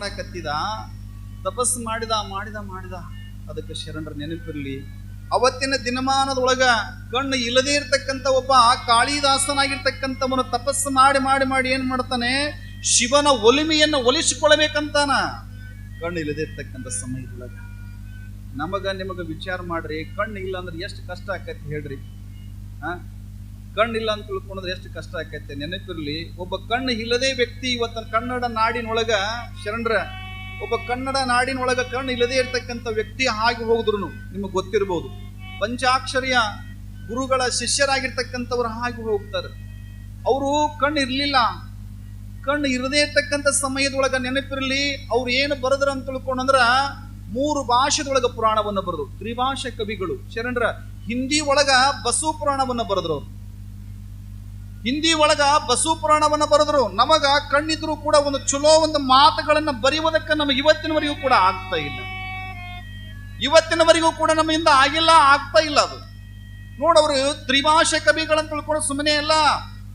ಮಾಡಕತ್ತಿದ, ತಪಸ್ಸು ಮಾಡಿದ ಮಾಡಿದ ಮಾಡಿದ, ಅದಕ್ಕೆ ಶರಣರ ನೆನಪಿರ್ಲಿ. ಅವತ್ತಿನ ದಿನಮಾನದೊಳಗ ಕಣ್ಣು ಇಲ್ಲದೇ ಇರತಕ್ಕಂತ ಒಬ್ಬ ಕಾಳಿದಾಸನಾಗಿರ್ತಕ್ಕಂಥವನು ತಪಸ್ಸು ಮಾಡಿ ಮಾಡಿ ಮಾಡಿ ಏನ್ ಮಾಡ್ತಾನೆ? ಶಿವನ ಒಲಿಮೆಯನ್ನ ಒಲಿಸಿಕೊಳ್ಳಬೇಕಂತಾನ. ಕಣ್ಣು ಇಲ್ಲದೇ ಇರ್ತಕ್ಕಂಥ ಸಮಯದೊಳಗ. ನಮಗ ನಿಮಗ ವಿಚಾರ ಮಾಡ್ರಿ, ಕಣ್ಣು ಇಲ್ಲ ಅಂದ್ರೆ ಎಷ್ಟು ಕಷ್ಟ ಆಕತಿ ಹೇಳ್ರಿ. ಆ? ಕಣ್ಣಿಲ್ಲ ಅಂತ ತಿಳ್ಕೊಂಡ್ರೆ ಎಷ್ಟು ಕಷ್ಟ ಆಕೈತೆ. ನೆನಪಿರ್ಲಿ, ಒಬ್ಬ ಕಣ್ಣು ಇಲ್ಲದೇ ವ್ಯಕ್ತಿ ಇವತ್ತು ಕನ್ನಡ ನಾಡಿನೊಳಗ, ಶರಣರ, ಒಬ್ಬ ಕನ್ನಡ ನಾಡಿನೊಳಗ ಕಣ್ಣು ಇಲ್ಲದೆ ಇರ್ತಕ್ಕಂಥ ವ್ಯಕ್ತಿ ಹಾಗೆ ಹೋಗಿದ್ರು ನಿಮಗೆ ಗೊತ್ತಿರಬಹುದು ಪಂಚಾಕ್ಷರಿಯ ಗುರುಗಳ ಶಿಷ್ಯರಾಗಿರ್ತಕ್ಕಂಥವ್ರು ಹಾಗೆ ಹೋಗ್ತಾರೆ. ಅವರು ಕಣ್ಣು ಇರಲಿಲ್ಲ. ಕಣ್ಣು ಇರದೇ ಇರ್ತಕ್ಕಂಥ ಸಮಯದೊಳಗ ನೆನಪಿರ್ಲಿ, ಅವ್ರು ಏನು ಬರೆದ್ರ ಅಂತ ತಿಳ್ಕೊಂಡಂದ್ರ ಮೂರು ಭಾಷೆದೊಳಗ ಪುರಾಣವನ್ನ ಬರೆದ್ರು. ತ್ರಿಭಾಷೆ ಕವಿಗಳು, ಶರಣರ, ಹಿಂದಿ ಒಳಗ ಬಸು ಪುರಾಣವನ್ನ ಬರೆದ್ರು. ಹಿಂದಿ ಒಳಗ ಬಸು ಪುರಾಣವನ್ನ ಬರೆದ್ರು, ನಮಗ ಕಣ್ಣಿದ್ರು ಕೂಡ ಒಂದು ಚಲೋ ಒಂದು ಮಾತುಗಳನ್ನ ಬರೆಯುವುದಕ್ಕೆ ನಮಗೆ ಇವತ್ತಿನವರೆಗೂ ಕೂಡ ಆಗ್ತಾ ಇಲ್ಲ. ಇವತ್ತಿನವರೆಗೂ ಕೂಡ ನಮ್ಮಿಂದ ಆಗಿಲ್ಲ, ಆಗ್ತಾ ಇಲ್ಲ ಅದು. ನೋಡವ್ರು, ತ್ರಿಭಾಷೆ ಕವಿಗಳಂತ ತಿಳ್ಕೊಂಡು ಸುಮ್ಮನೆ ಅಲ್ಲ.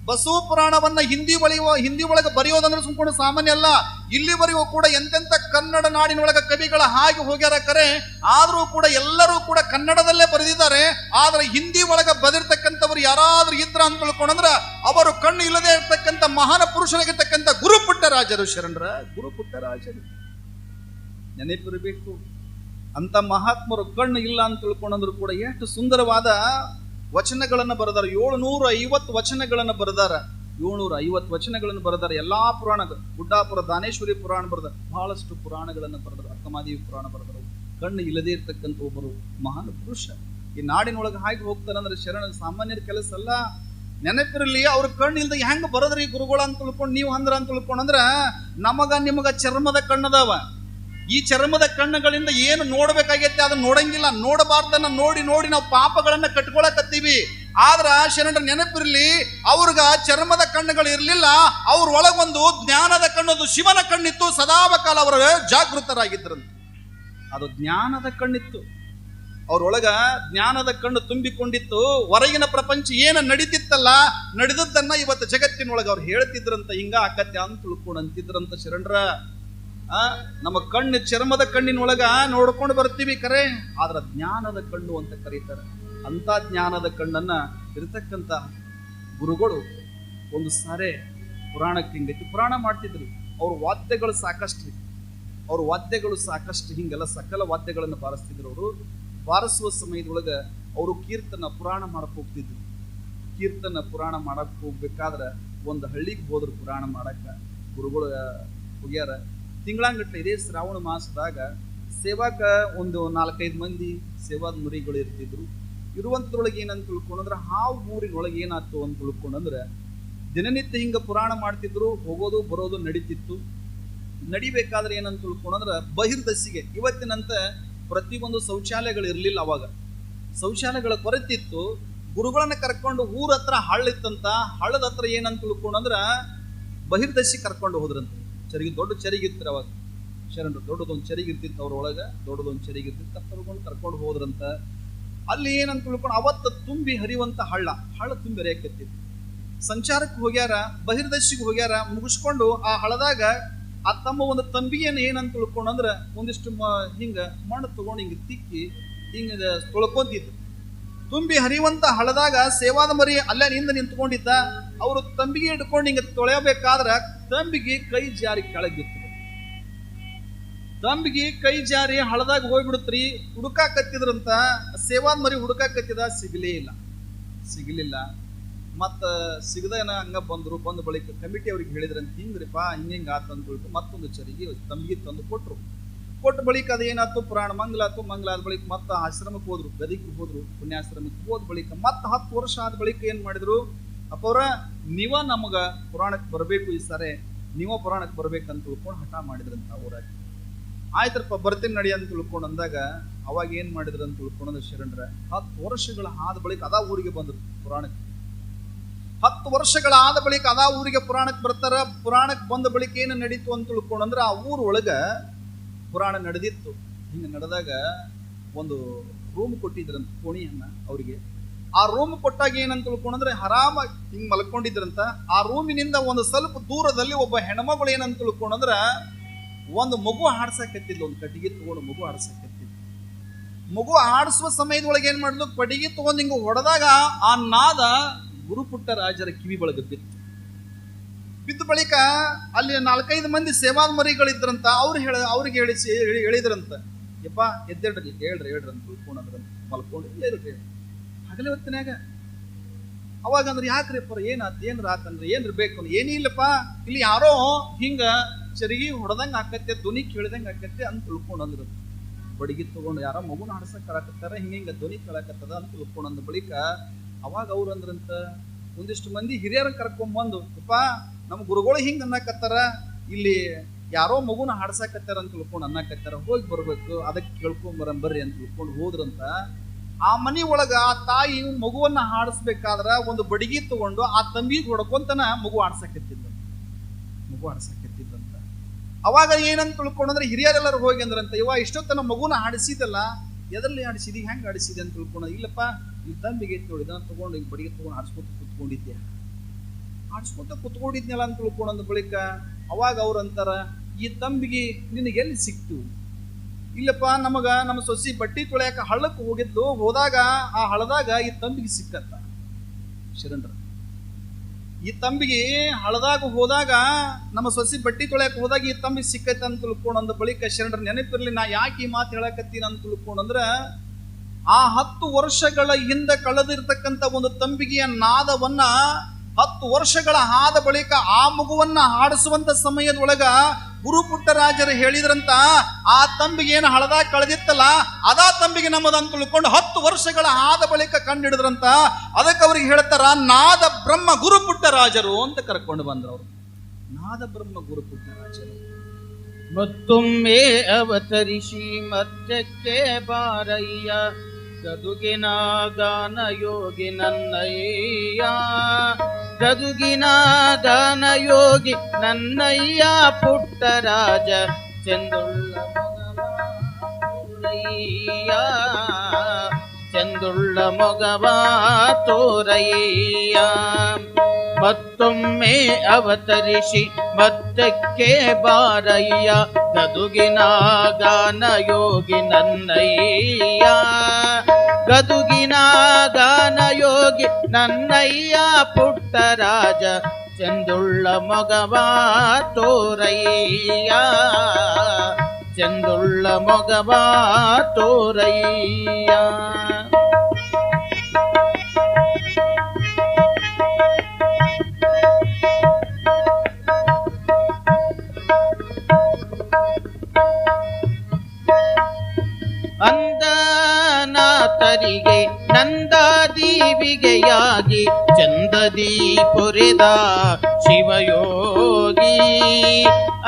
ಬಸು ಪುರಾಣವನ್ನ ಹಿಂದಿ ಬಳಿಯುವ ಹಿಂದಿ ಒಳಗೆ ಬರೆಯೋದಂದ್ರೆ ಸುಮ್ಕೊಂಡು ಸಾಮಾನ್ಯ ಅಲ್ಲ. ಇಲ್ಲಿವರೆಗೂ ಕೂಡ ಎಂತೆಂತ ಕನ್ನಡ ನಾಡಿನೊಳಗೆ ಕವಿಗಳ ಹಾಗೆ ಹೋಗ್ಯಾರ ಕರೆ, ಆದರೂ ಕೂಡ ಎಲ್ಲರೂ ಕೂಡ ಕನ್ನಡದಲ್ಲೇ ಬರೆದಿದ್ದಾರೆ. ಆದರೆ ಹಿಂದಿ ಒಳಗೆ ಬದಿರ್ತಕ್ಕಂಥವ್ರು ಯಾರಾದ್ರೂ ಇದ್ರ ಅಂತ ತಿಳ್ಕೊಂಡ್ರ ಅವರು ಕಣ್ಣು ಇಲ್ಲದೆ ಇರ್ತಕ್ಕಂಥ ಮಹಾನ ಪುರುಷರಾಗಿರ್ತಕ್ಕಂಥ ಗುರು ಪುಟ್ಟರಾಜರು ಶರಣರ, ಗುರು ಪುಟ್ಟರಾಜರು ನೆನಪಿರಬೇಕು. ಅಂತ ಮಹಾತ್ಮರು ಕಣ್ಣು ಇಲ್ಲ ಅಂತ ತಿಳ್ಕೊಂಡಂದ್ರು ಕೂಡ ಎಷ್ಟು ಸುಂದರವಾದ ವಚನಗಳನ್ನು ಬರೆದಾರ. ಏಳುನೂರ ಐವತ್ತು ವಚನಗಳನ್ನು ಬರೆದಾರ. ಏಳ್ನೂರ ಐವತ್ತು ವಚನಗಳನ್ನು ಬರೆದಾರ. ಎಲ್ಲಾ ಪುರಾಣ ಗುಡ್ಡಾಪುರ, ದಾನೇಶ್ವರಿ ಪುರಾಣ ಬರೆದ ಬಹಳಷ್ಟು ಪುರಾಣಗಳನ್ನು ಬರೆದರು. ಅಕ್ಕಮಾದೇವಿ ಪುರಾಣ ಬರೆದರು. ಕಣ್ಣು ಇಲ್ಲದೆ ಇರ್ತಕ್ಕಂಥ ಒಬ್ಬರು ಮಹಾನ್ ಪುರುಷ. ಈ ನಾಡಿನೊಳಗೆ ಹಾಗೆ ಹೋಗ್ತಾರಂದ್ರೆ ಶರಣ ಸಾಮಾನ್ಯರ ಕೆಲಸ ಅಲ್ಲ. ನೆನಪಿರಲಿ, ಅವ್ರ ಕಣ್ಣು ಇಲ್ದ ಹೆಂಗೆ ಬರದ್ರಿ ಗುರುಗಳ ಅಂತ ತಿಳ್ಕೊಂಡು, ನೀವು ಅಂದ್ರ ಅಂತ ತಿಳ್ಕೊಂಡಂದ್ರ ನಮಗ ನಿಮಗ ಚರ್ಮದ ಕಣ್ಣದಾವ. ಈ ಚರ್ಮದ ಕಣ್ಣುಗಳಿಂದ ಏನು ನೋಡ್ಬೇಕಾಗೈತೆ ಅದನ್ನ ನೋಡಂಗಿಲ್ಲ. ನೋಡಬಾರ್ದನ್ನ ನೋಡಿ ನೋಡಿ ನಾವು ಪಾಪಗಳನ್ನ ಕಟ್ಕೊಳಕತ್ತೀವಿ. ಆದ್ರ ಶರಣರ ನೆನಪಿರ್ಲಿ, ಅವ್ರಿಗ ಚರ್ಮದ ಕಣ್ಣುಗಳು ಇರಲಿಲ್ಲ. ಅವ್ರ ಒಳಗೊಂದು ಜ್ಞಾನದ ಕಣ್ಣದು ಶಿವನ ಕಣ್ಣಿತ್ತು, ಸದಾವಕಾಲ ಅವರು ಜಾಗೃತರಾಗಿದ್ರಂತೆ. ಅದು ಜ್ಞಾನದ ಕಣ್ಣಿತ್ತು. ಅವ್ರೊಳಗ ಜ್ಞಾನದ ಕಣ್ಣು ತುಂಬಿಕೊಂಡಿತ್ತು. ಹೊರಗಿನ ಪ್ರಪಂಚ ಏನ ನಡೀತಿತ್ತಲ್ಲ, ನಡೆದದ್ದನ್ನ ಇವತ್ತು ಜಗತ್ತಿನೊಳಗೆ ಅವ್ರು ಹೇಳ್ತಿದ್ರಂತ, ಹಿಂಗ ಆಕತ್ಯ ಅಂತ ತಿಳ್ಕೊಂಡು ಅಂತಿದ್ರಂತ ಶರಣರ. ನಮ್ಮ ಕಣ್ಣು ಚರ್ಮದ ಕಣ್ಣಿನೊಳಗ ನೋಡ್ಕೊಂಡು ಬರ್ತೀವಿ ಕರೆ. ಆದ್ರ ಜ್ಞಾನದ ಕಣ್ಣು ಅಂತ ಕರೀತಾರೆ. ಅಂತ ಜ್ಞಾನದ ಕಣ್ಣನ್ನ ಇರತಕ್ಕಂತ ಗುರುಗಳು ಒಂದು ಸಾರೆ ಪುರಾಣಕ್ಕೆ ಹಿಂಗೈತಿ ಪುರಾಣ ಮಾಡ್ತಿದ್ರು. ಅವ್ರ ವಾದ್ಯಗಳು ಸಾಕಷ್ಟು ಅವ್ರ ವಾದ್ಯಗಳು ಸಾಕಷ್ಟು ಹಿಂಗೆಲ್ಲ ಸಕಲ ವಾದ್ಯಗಳನ್ನು ಬಾರಿಸ್ತಿದ್ರು ಅವರು. ಬಾರಿಸುವ ಸಮಯದೊಳಗ ಅವರು ಕೀರ್ತನ ಪುರಾಣ ಮಾಡಕ್ ಹೋಗ್ತಿದ್ರು. ಕೀರ್ತನ ಪುರಾಣ ಮಾಡಕ್ ಹೋಗ್ಬೇಕಾದ್ರ ಒಂದು ಹಳ್ಳಿಗೆ ಹೋದ್ರು ಪುರಾಣ ಮಾಡಕ್ಕ. ಗುರುಗಳು ಹೋಗ್ಯಾರ ತಿಂಗಳಂಗಟ್ಲೆ ಇದೇ ಶ್ರಾವಣ ಮಾಸದಾಗ ಸೇವಾಕ ಒಂದು ನಾಲ್ಕೈದು ಮಂದಿ ಸೇವಾದ ಮುರಿಗಳು ಇರ್ತಿದ್ರು. ಇರುವಂಥದ್ರೊಳಗೆ ಏನಂತ ತಿಳ್ಕೊಂಡ್ರೆ ಹಾವು ಊರಿನೊಳಗೆ ಏನಾಯ್ತು ಅಂತ ತಿಳ್ಕೊಂಡಂದ್ರೆ ದಿನನಿತ್ಯ ಹಿಂಗೆ ಪುರಾಣ ಮಾಡ್ತಿದ್ರು, ಹೋಗೋದು, ಬರೋದು ನಡೀತಿತ್ತು. ನಡಿಬೇಕಾದ್ರೆ ಏನಂತ ತಿಳ್ಕೊಂಡ್ರೆ ಬಹಿರ್ದಸಿಗೆ, ಇವತ್ತಿನಂತ ಪ್ರತಿಯೊಂದು ಶೌಚಾಲಯಗಳು ಇರಲಿಲ್ಲ ಅವಾಗ. ಶೌಚಾಲಯಗಳ ಕೊರತಿತ್ತು ಗುರುಗಳನ್ನ ಕರ್ಕೊಂಡು ಊರ ಹತ್ರ ಹಳ್ಳಿತ್ತಂತ, ಹಳ್ಳದ ಹತ್ರ ಏನಂತ ತಿಳ್ಕೊಂಡಂದ್ರ ಬಹಿರ್ದಶಿ ಕರ್ಕೊಂಡು ಹೋದ್ರಂತ. ಚರಿಗೆ, ದೊಡ್ಡ ಚರಿಗಿತ್ತು ಅವಾಗ ಶರಣರು, ದೊಡ್ಡದೊಂದು ಚರಿಗಿರ್ತಿತ್ತು ಒಳಗ, ದೊಡ್ಡದೊಂದು ಚರಿಗಿರ್ತಿತ್ತು ಕರ್ಕೊಂಡು ಕರ್ಕೊಂಡು ಹೋದ್ರಂತ. ಅಲ್ಲಿ ಏನಂತ ತಿಳ್ಕೊಂಡು ಅವತ್ತು ತುಂಬಿ ಹರಿಯುವಂತ ಹಳ್ಳ ಹಳ್ಳ ತುಂಬಿ ಹರಿಯಕತ್ತಿತ್ತು. ಸಂಚಾರಕ್ಕೆ ಹೋಗ್ಯಾರ, ಬಹಿರ್ದಶಿಗೆ ಹೋಗ್ಯಾರ, ಮುಗಿಸ್ಕೊಂಡು ಆ ಹಳದಾಗ ಆ ತಮ್ಮ ಒಂದು ತಂಬಿಯನ್ನು ಏನಂತ ತಿಳ್ಕೊಂಡಂದ್ರ ಒಂದಿಷ್ಟು ಮ, ಹಿಂಗ ಮಣ್ಣು ತಗೊಂಡು ಹಿಂಗ ತಿಕ್ಕಿ ಹಿಂಗ ತೊಳ್ಕೊಂತಿದ್ರು ತುಂಬಿ ಹರಿಯುವಂತ ಹಳದಾಗ ಸೇವಾದ ಮರಿ ಅಲ್ಲೇ ನಿಂದ ನಿಂತ್ಕೊಂಡಿದ್ದ. ಅವರು ತಂಬಿಗೆ ಹಿಡ್ಕೊಂಡು ಹಿಂಗ ತೊಳೆಯಬೇಕಾದ್ರ ತಂಬಿಗೆ ಕೈ ಜಾರಿ ಕೆಳಗಿತ್ತು. ತಂಬಿಗೆ ಕೈ ಜಾರಿ ಹಳದಾಗ ಹೋಗ್ಬಿಡುತ್ರಿ ಹುಡುಕಾಕತ್ತಿದ್ರಂತ ಸೇವಾದ ಮರಿ ಹುಡುಕಾಕತ್ತಿದ ಸಿಗಲೇ ಇಲ್ಲ. ಸಿಗಲಿಲ್ಲ. ಮತ್ತ ಸಿಗದೇನ ಹಂಗ ಬಂದ್ರು, ಬಂದ ಬಳಿಕ ಕಮಿಟಿ ಅವ್ರಿಗೆ ಹೇಳಿದ್ರಂತ ಹಿಂಗ್ರಿಪ್ಪ ಹಿಂಗ ಹಿಂಗ ಆತ ಅಂತ ಹೇಳ್ತು ಮತ್ತೊಂದು ಚರಿಗೆ ತಂಬಿಗೆ ತಂದು ಕೊಟ್ರು. ಕೊಟ್ಟ ಬಳಿಕ ಅದೇನಾಯ್ತು ಪುರಾಣ ಮಂಗಲಾತು ಮಂಗಲಾದ ಬಳಿಕ ಮತ್ತ ಆಶ್ರಮಕ್ಕೆ ಹೋದ್ರು, ಗದಿಗೆ ಹೋದ್ರು, ಪುಣ್ಯಾಶ್ರಮಕ್ಕೆ ಹೋದ ಬಳಿಕ ಮತ್ತ ಹತ್ತು ವರ್ಷ ಆದ ಬಳಿಕ ಏನ್ ಮಾಡಿದ್ರು? ಅಪ್ಪವ್ರ ನೀವ ನಮಗ ಪುರಾಣಕ್ಕೆ ಬರಬೇಕು ಈ ಸರಿ, ನೀವ ಪುರಾಣಕ್ಕೆ ಬರ್ಬೇಕಂತ ತಿಳ್ಕೊಂಡು ಹಠ ಮಾಡಿದ್ರಂತ ಊರಾಗ ಆಯ್ತರಪ್ಪ, ಬರ್ತೀನಿ ನಡಿ ಅಂತ ತಿಳ್ಕೊಂಡು ಅಂದಾಗ, ಅವಾಗ ಏನ್ ಮಾಡಿದ್ರು ಅಂತ ತಿಳ್ಕೊಂಡ್ರೆ ಶರಣರ, ಹತ್ತು ವರ್ಷಗಳ ಆದ ಬಳಿಕ ಅದಾ ಊರಿಗೆ ಬಂದ್ರು ಪುರಾಣಕ್ಕೆ. ಹತ್ತು ವರ್ಷಗಳ ಆದ ಬಳಿಕ ಅದಾ ಊರಿಗೆ ಪುರಾಣಕ್ಕೆ ಬರ್ತಾರ ಪುರಾಣಕ್ಕೆ ಬಂದ ಬಳಿಕ ಏನು ನಡೀತು ಅಂತ ತಿಳ್ಕೊಂಡಂದ್ರ ಆ ಊರ ಒಳಗ ಪುರಾಣ ನಡೆದಿತ್ತು. ಹಿಂಗೆ ನಡೆದಾಗ ಒಂದು ರೂಮ್ ಕೊಟ್ಟಿದ್ರಂತ ಕೋಣಿಯನ್ನ ಅವರಿಗೆ. ಆ ರೂಮ್ ಕೊಟ್ಟಾಗ ಏನಂತ ತಿಳ್ಕೊಂಡ್ರೆ ಆರಾಮ ಹಿಂಗೆ ಮಲ್ಕೊಂಡಿದ್ರಂತ, ಆ ರೂಮಿನಿಂದ ಒಂದು ಸ್ವಲ್ಪ ದೂರದಲ್ಲಿ ಒಬ್ಬ ಹೆಣ್ಮಗಳು ಏನಂತ ತಿಳ್ಕೊಂಡ್ರ, ಒಂದು ಮಗು ಹಾಡ್ಸಕತ್ತಿದ್ಲು, ಒಂದು ಕಟ್ಟಿಗೆ ತಗೊಂಡು ಮಗು ಹಾಡ್ಸಕತ್ತಿದ್ಲು. ಮಗು ಆಡಿಸುವ ಸಮಯದೊಳಗೆ ಏನ್ ಮಾಡಿದ್ಲು ಕಟ್ಟಿಗೆ ತಗೊಂಡು ಹಿಂಗ ಹೊಡೆದಾಗ ಆ ನಾದ ಗುರುಪುಟ್ಟ ರಾಜರ ಕಿವಿ ಬಳಗದ್ದಿತ್ತು ಬಿದ್ದ ಬಳಿಕ ಅಲ್ಲಿ ನಾಲ್ಕೈದು ಮಂದಿ ಸೇವಾ ಮರಿಗಳಿದ್ರಂತ ಅವ್ರು ಹೇಳ, ಅವ್ರಿಗೆ ಹೇಳಿ- ಹೇಳಿದ್ರಂತ. ಯಪ್ಪ, ಎದ್ದೇಳ್ರಿ, ಹೇಳ್ರಿ ಹೇಳ್ರಿ ಅಂತ ತಿಳ್ಕೊಂಡ್ರಂತ ಮಲ್ಕೊಂಡು ಹೇಳ್ರಿ. ಹಗಲೇ ಹೊತ್ತಿನಾಗ ಅವಾಗ ಅಂದ್ರೆ ಯಾಕ್ರಿ ಅಪ್ಪ ಏನಾತ್, ಏನ್ರ ಆತಂದ್ರೆ ಏನ್ರ ಬೇಕು ಏನಿಲ್ಲಪ್ಪ ಇಲ್ಲಿ ಯಾರೋ ಹಿಂಗ ಚರಿಗಿ ಹೊಡೆದಂಗ ಆಕತ್ತೆ, ಧ್ವನಿ ಕೇಳಿದಂಗ ಆಕತ್ತೆ ಅಂತ ತಿಳ್ಕೊಂಡು ಅಂದ್ರು ಬಡಿಗೆ ತಗೊಂಡು ಯಾರೋ ಮಗುನ ಹಾಡ್ಸಕ್ ಕಳಕತ್ತಾರ ಹಿಂಗ ಹಿಂಗ ಧ್ವನಿ ಕೇಳಕತ್ತದ ಅಂತ ತಿಳ್ಕೊಂಡು ಅಂದ ಬಳಿಕ ಅವಾಗ ಅವ್ರು ಅಂದ್ರಂತ, ಒಂದಿಷ್ಟು ಮಂದಿ ಹಿರಿಯರ ಕರ್ಕೊಂಬಂದು ಅಪ್ಪ ನಮ್ಮ ಗುರುಗಳು ಹಿಂಗ ಅನ್ನಕತ್ತಾರ, ಇಲ್ಲಿ ಯಾರೋ ಮಗುನ ಹಾಡ್ಸಕತ್ತಾರ ಅಂತ ತಿಳ್ಕೊಂಡು ಅನ್ನಕತ್ತಾರ, ಹೋಗಿ ಬರ್ಬೇಕು, ಅದಕ್ಕೆ ಕೇಳ್ಕೊಂಡ್ ಬರಂ ಬರ್ರಿ ಅಂತ ತಿಳ್ಕೊಂಡು ಹೋದ್ರಂತ ಆ ಮನಿ ಒಳಗ ಆ ತಾಯಿ ಮಗುವನ್ನ ಹಾಡಿಸ್ಬೇಕಾದ್ರ ಒಂದು ಬಡಿಗೆ ತಗೊಂಡು ಆ ತಂಬಿಗೆ ಹೊಡ್ಕೊಂತನ ಮಗು ಆಡ್ಸಕತ್ತಿದ್ದ. ಮಗು ಆಡ್ಸಕತ್ತಿದ್ದಂತ. ಅವಾಗ ಏನಂತ ತಿಳ್ಕೊಂಡಂದ್ರೆ ಹಿರಿಯರೆಲ್ಲರೂ ಹೋಗಿ ಅಂದ್ರಂತ ಇವ ಇಷ್ಟೊತ್ತನ ಮಗುನ ಹಾಡಿಸಿದಲ್ಲ, ಎದರಲ್ಲಿ ಆಡಿಸಿದಿ ಹೆಂಗ್ ಆಡಿಸಿದೆ ಅಂತ ತಿಳ್ಕೊಂಡ, ಇಲ್ಲಪ್ಪ, ಈ ತಂಬಿಗೆ ನೋಡಿ ಇದನ್ನ ತಗೊಂಡು ಈ ಬಡಿಗೆ ತಗೊಂಡು ಆಡ್ಸ್ಕೊತ ಕುತ್ಕೊಂಡಿದ್ದೆ. ಆಡ್ಸ್ಕೊತ ಕುತ್ಕೊಂಡಿದ್ನಲ್ಲ ಅಂತ ತಿಳ್ಕೊಂಡ ಬಳಿಕ, ಅವಾಗ ಅವ್ರಂತಾರ ಈ ತಂಬಿಗೆ ನಿನಗೆ ಎಲ್ಲಿ ಸಿಕ್ತು? ಇಲ್ಲಪ್ಪ, ನಮಗ ನಮ್ಮ ಸೊಸಿ ಬಟ್ಟಿ ತೊಳೆಯಕ ಹಳ್ಳಕ್ಕೆ ಹೋಗಿದ್ಲು, ಹೋದಾಗ ಆ ಹಳದಾಗ ಈ ತಂಬಿಗೆ ಸಿಕ್ಕತ್ತ ಶಿರಂದ್ರ, ಈ ತಂಬಿಗೆ ಹಳದಾಗ ಹೋದಾಗ, ನಮ್ಮ ಸೊಸಿ ಬಟ್ಟಿ ತೊಳೆಯಕ್ಕೆ ಹೋದಾಗ ಈ ತಂಬಿಗೆ ಸಿಕ್ಕೈತೆ ಅಂತ ಅಂದ ಬಳಿಕ ಶರಣರ ನೆನಪಿರ್ಲಿ, ನಾ ಯಾಕೆ ಈ ಮಾತು ಹೇಳಕತ್ತೀನಿ ಅಂತ ತಿಳ್ಕೊಂಡಂದ್ರ, ಆ ಹತ್ತು ವರ್ಷಗಳ ಹಿಂದೆ ಕಳೆದಿರ್ತಕ್ಕಂಥ ಒಂದು ತಂಬಿಗೆಯ ನಾದವನ್ನ ಹತ್ತು ವರ್ಷಗಳ ಆದ ಬಳಿಕ ಆ ಮಗುವನ್ನ ಹಾಡಿಸುವಂತ ಸಮಯದೊಳಗ ಗುರುಪುಟ್ಟರಾಜರು ಹೇಳಿದ್ರಂತ, ಆ ತಂಬಿಗೆ ಏನು ಹಳದಾಗ ಕಳೆದಿತ್ತಲ್ಲ, ಅದಾ ತಂಬಿಗೆ ನಮ್ಮದಂತ ತಿಳ್ಕೊಂಡು ಹತ್ತು ವರ್ಷಗಳ ಆದ ಬಳಿಕ ಕಂಡಿಡಿದ್ರಂತ, ಅದಕ್ಕೆ ಅವ್ರಿಗೆ ಹೇಳ್ತಾರ, ನಾದ ಬ್ರಹ್ಮ ಗುರುಪುಟ್ಟರಾಜರು ಅಂತ ಕರ್ಕೊಂಡು ಬಂದ್ರು ಅವರು. ನಾದ ಬ್ರಹ್ಮ ಗುರುಪುಟ್ಟರಾಜರು ಮತ್ತೊಮ್ಮೆ ಅವತರಿಸಿ ಮಧ್ಯಕ್ಕೆ ಬಾರಯ್ಯ. ಗದುಗಿನ ಗಾನ ಯೋಗಿ ನನ್ನಯ್ಯ. ಗದುಗಿನ ಗಾನ ಯೋಗಿ ನನ್ನಯ್ಯ ಪುಟ್ಟರಾಜ ಚಂದುಳ್ಳ ಮೊಗವ ಚಂದುಳ್ಳ ಮೊಗವಾ ತೋರಯ್ಯ ಮತ್ತೊಮ್ಮೆ ಅವತರಿಸಿ ಮತ್ತಕ್ಕೆ ಬಾರಯ್ಯ. ಗದುಗಿನ ಗಾನ ಯೋಗಿ ನನ್ನಯ್ಯ. ಗದುಗಿನ ಗಾನ ಯೋಗಿ ನನ್ನಯ್ಯ ಪುಟ್ಟರಾಜ. ಚಂದುಳ್ಳ ಮೊಗವ ತೋರಯ್ಯ. ಚಂದುಳ್ಳ ಮೊಗವ ತೋರಯ್ಯ. ಅಂದನಾಥರಿಗೆ ನಂದಾದೀವಿಗೆಯಾಗಿ ಚಂದದಿ ಪೊರೆದ ಶಿವಯೋಗಿ.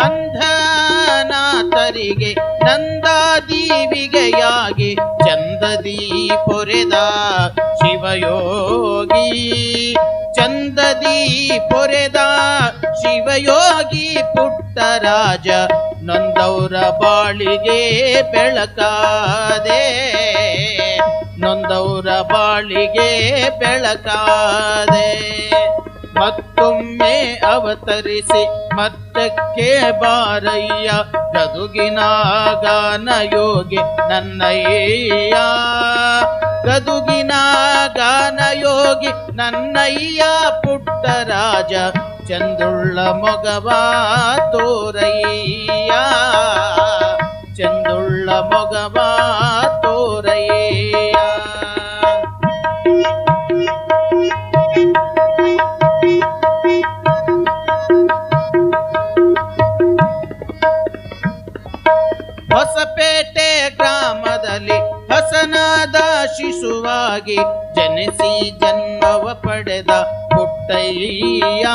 ಅಂಧನಾಥರಿಗೆ ನಂದಾದೀವಿಗೆಯಾಗಿ ಚಂದದಿ ಪೊರೆದ ಶಿವಯೋಗಿ. ಚಂದದಿ ಪೊರೆದ ಶಿವಯೋಗಿ ಪುಟ್ಟರಾಜ ನಂದೌರ ಬಾಳಿಗೆ ಬೆಳಕಾದೆ. ನೊಂದೌರ ಬಾಳಿಗೆ ಬೆಳಕಾದೆ. ಮತ್ತೊಮ್ಮೆ ಅವತರಿಸಿ ಮತ್ತಕ್ಕೆ ಬಾರಯ್ಯ. ಗದುಗಿನ ಗಾನ ಯೋಗಿ ನನ್ನಯ್ಯ. ಗದುಗಿನ ಗಾನ ಯೋಗಿ ನನ್ನಯ್ಯ. ಪುಟ್ಟರಾಜ ಚಂದುಳ್ಳ ಮೊಗವ ಶಿಶುವಾಗಿ ಜನಿಸಿ ಜನ್ಮವ ಪಡೆದ ಪುಟ್ಟಯ್ಯ.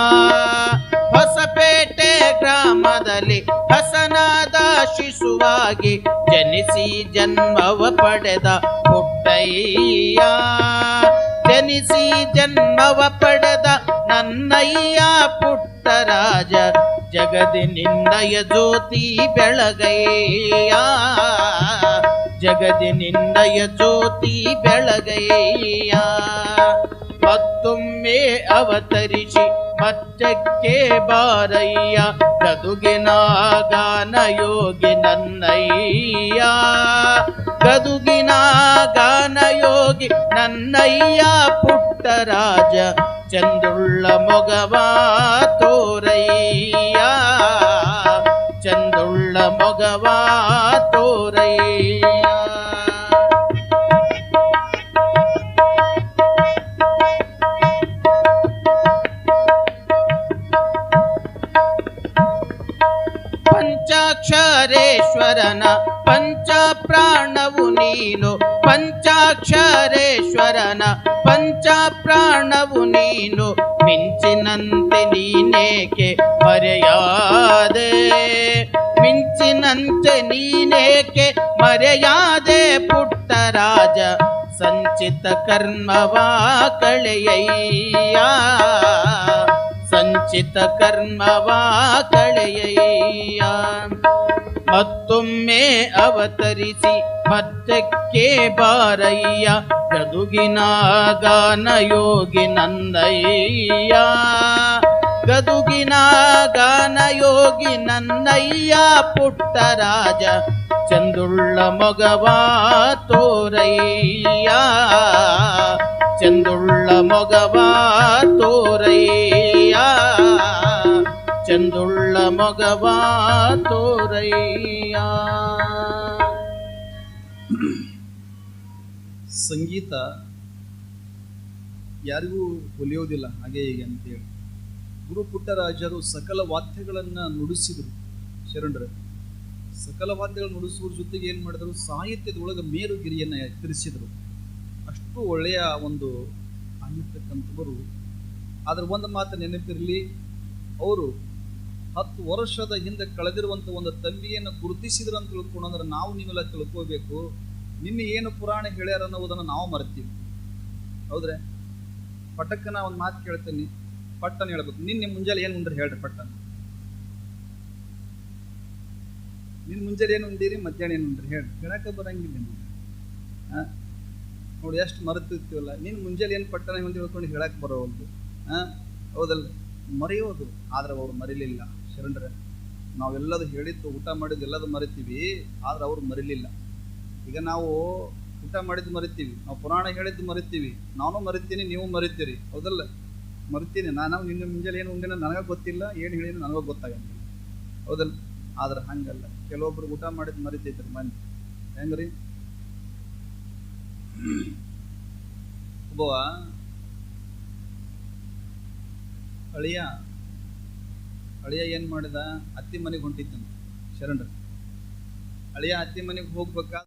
ಹೊಸಪೇಟೆ ಗ್ರಾಮದಲ್ಲಿ ಹಸನಾದ ಶಿಶುವಾಗಿ ಜನಿಸಿ ಜನ್ಮವ ಪಡೆದ ಪುಟ್ಟಯ್ಯ. ಜನಿಸಿ ಜನ್ಮವ ಪಡೆದ ನನ್ನಯ್ಯ ಪುಟ್ಟರಾಜ ಜಗದಿ ನಿನ್ನಯ ಜ್ಯೋತಿ ಬೆಳಗಯ್ಯ. ಜಗದಿ ನಿಂದಯ ಜ್ಯೋತಿ ಬೆಳಗಯ್ಯ ಮತ್ತೊಮ್ಮೆ ಅವತರಿಸಿ ಮತ್ತಕ್ಕೆ ಬಾರಯ್ಯ. ಗದುಗಿನ ಗಾನ ಯೋಗಿ ನನ್ನಯ್ಯ. ಗದುಗಿನ ಗಾನ ಯೋಗಿ ನನ್ನಯ್ಯ. ಪುಟ್ಟರಾಜ, ಚಂದುಳ್ಳ ಮೊಗವಾ ತೋರಯ್ಯ ಪಂಚಾಕ್ಷರೇಶ್ವರನ ಪಂಚ ಪ್ರಾಣವು ನೀನು ಮಿಂಚಿನಂತೆ ನೀನೇಕೆ ಮರೆಯಾದೆ? ಮಿಂಚಿನಂತೆ ನೀನೇಕೆ ಮರೆಯಾದೆ? ಪುಟ್ಟರಾಜ ಸಂಚಿತ ಕರ್ಮವಾ ಕಳೆಯಯ್ಯ. ಸಂಚಿತ ಕರ್ಮವ ಕಳೆಯಯ್ಯ. ಮತ್ತೊಮ್ಮೆ ಅವತರಿಸಿ ಮತ್ತಕ್ಕೆ ಬಾರಯ್ಯ. ಗದುಗಿನ ಗಾನ ಯೋಗಿ ನನ್ನಯ್ಯ ಗದುಗಿನ ಗಾನ ಯೋಗಿ ನನ್ನಯ್ಯ ಪುಟ್ಟರಾಜ ಚಂದುಳ್ಳ ಮೊಗವ ತೋರಯ್ಯ. ಚಂದುಳ್ಳ ಮೊಗವ ತೋರಯ್ಯ. ಚಂದುಳ್ಳ ಮೊಗವ ತೋರಯ್ಯ ಸಂಗೀತ ಯಾರಿಗೂ ಒಲಿಯೋದಿಲ್ಲ ಹಾಗೆ ಹೀಗೆ ಅಂತೇಳಿ ಗುರು ಪುಟ್ಟರಾಜರು ಸಕಲ ವಾದ್ಯಗಳನ್ನು ನುಡಿಸಿದರು. ಶರಣರು, ಸಕಲ ವಾದ್ಯಗಳನ್ನು ನುಡಿಸುವ ಜೊತೆಗೆ ಏನು ಮಾಡಿದರು? ಸಾಹಿತ್ಯದೊಳಗೆ ಮೇರುಗಿರಿಯನ್ನು ಎತ್ತರಿಸಿದರು. ಅಷ್ಟು ಒಳ್ಳೆಯ ಒಂದು ಆಗಿರ್ತಕ್ಕಂಥವರು. ಅದರ ಒಂದು ಮಾತು ನೆನಪಿರಲಿ, ಅವರು ಹತ್ತು ವರ್ಷದ ಹಿಂದೆ ಕಳೆದಿರುವಂಥ ಒಂದು ತಂಬಿಯನ್ನು ಗುರುತಿಸಿದ್ರು ಅಂತ ತಿಳ್ಕೊಂಡ್ರೆ ನಾವು ನೀವೆಲ್ಲ ತಿಳ್ಕೋಬೇಕು, ನಿನ್ನೆ ಏನು ಪುರಾಣ ಹೇಳ್ಯಾರ ಅನ್ನೋದನ್ನು ನಾವು ಮರ್ತೀವಿ. ಹೌದ್ರೆ? ನಾ ಒಂದು ಮಾತು ಕೇಳ್ತೀನಿ, ಪಟ್ಟನ ಹೇಳ್ಬೇಕು. ನಿನ್ನೆ ಮುಂಜಾನೆ ಏನು ಉಂಡ್ರಿ ಹೇಳ್ರಿ ಪಟ್ಟನ? ನಿನ್ನ ಮುಂಜಾನೆ ಏನು ಉಂಡಿರಿ, ಮಧ್ಯಾಹ್ನ ಏನು ಉಂಡ್ರಿ ಹೇಳ್ರಿ. ಬರಂಗಿಲ್ಲ ನಿಮ್ಗೆ? ನೋಡಿ ಎಷ್ಟು ಮರೆತಿರ್ತೀವಲ್ಲ. ನಿನ್ನ ಮುಂಜಾನೆ ಏನು ಪಟ್ಟಣ ಅಂತ ಹೇಳ್ಕೊಂಡು ಹೇಳಕ್ಕೆ ಬರೋವಲ್ದು. ಹಾಂ ಹೌದಲ್ಲ ಮರೆಯೋದು. ಆದ್ರೆ ಅವ್ರು ಮರಿಲಿಲ್ಲ. ಶರಣರ, ನಾವೆಲ್ಲದು ಹೇಳಿದ್ದು ಊಟ ಮಾಡಿದ್ದು ಎಲ್ಲದು ಮರಿತೀವಿ, ಆದ್ರೆ ಅವ್ರು ಮರಿಲಿಲ್ಲ. ಈಗ ನಾವು ಊಟ ಮಾಡಿದ್ದು ಮರಿತೀವಿ, ನಾವು ಪುರಾಣ ಹೇಳಿದ್ದು ಮರಿತೀವಿ, ನಾನು ಮರಿತೀನಿ, ನೀವು ಮರಿತೀರಿ, ಹೌದಲ್ಲ? ಮರಿತೀನಿ ನಾನು ನಿನ್ನ ಮುಂಜಾನೆ ಏನು ಉಂಡಿನ ನನಗೆ ಗೊತ್ತಿಲ್ಲ, ಏನು ಹೇಳಿನ ನನಗೆ ಗೊತ್ತಾಗಲ್ಲ ಹೌದಲ್ಲ? ಆದ್ರೆ ಹಂಗಲ್ಲ. ಕೆಲವೊಬ್ರು ಊಟ ಮಾಡಿದ್ದು ಮರಿತೈತ್ರಿ ಮಂದಿ. ಹೆಂಗ್ರಿ? ಒಬ್ಬವ ಅಳಿಯ ಅಳಿಯ ಏನು ಮಾಡಿದ? ಅತ್ತಿ ಮನೆಗೆ ಹೊಂಟಿತ್ತಂತ ಶರಣರು. ಅಳಿಯ ಅತ್ತಿ ಮನೆಗೆ ಹೋಗ್ಬೇಕಾದ್ರೆ